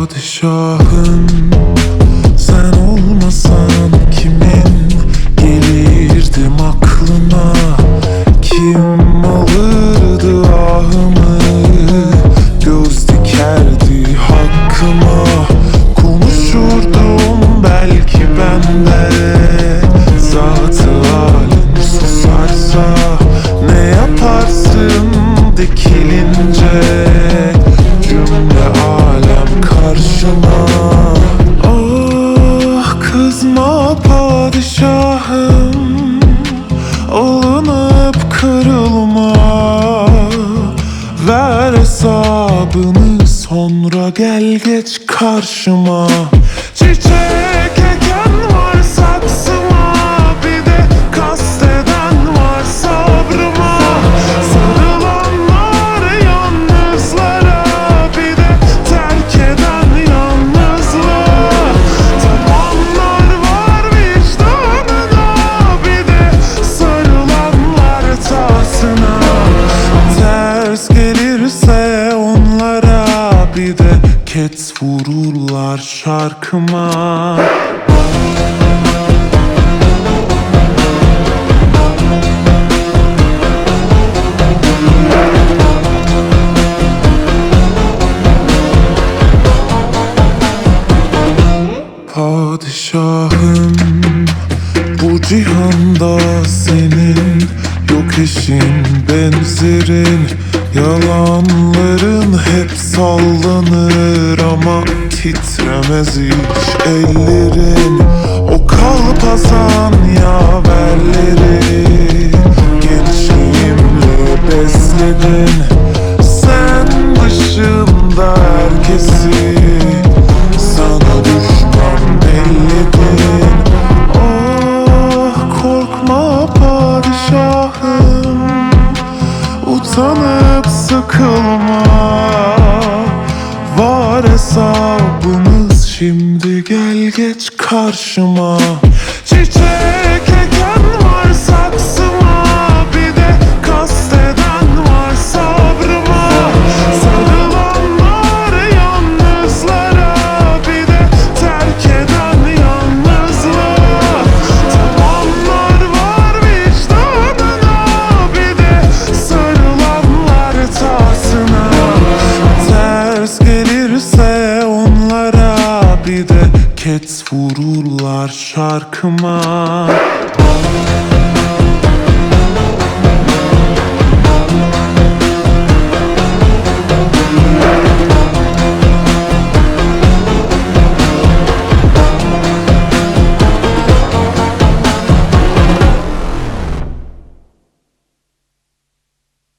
Padişahım sen olmasan kimin? Gelirdim aklına. Kim alırdı ahımı? Göz dikerdi hakkıma. Konuşurdum belki ben de. Zatı halin susarsa Ne yaparsın dikilince hesabını sonra gel geç karşıma. Çiçek Bir de ket vururlar şarkıma. Padişahım bu cihanda senin Yok eşin benzerin Yalanların hep sallanır ama Titremez hiç ellerin. O kalpazan yaverleri Gençliğimle besledin. Sen dışında herkesi Sana düşman belledin Ah korkma padişahım Utanıp sıkılma. Var hesabımız. Şimdi gel geç karşıma. Çiçek Feride Cats vururlar şarkıma.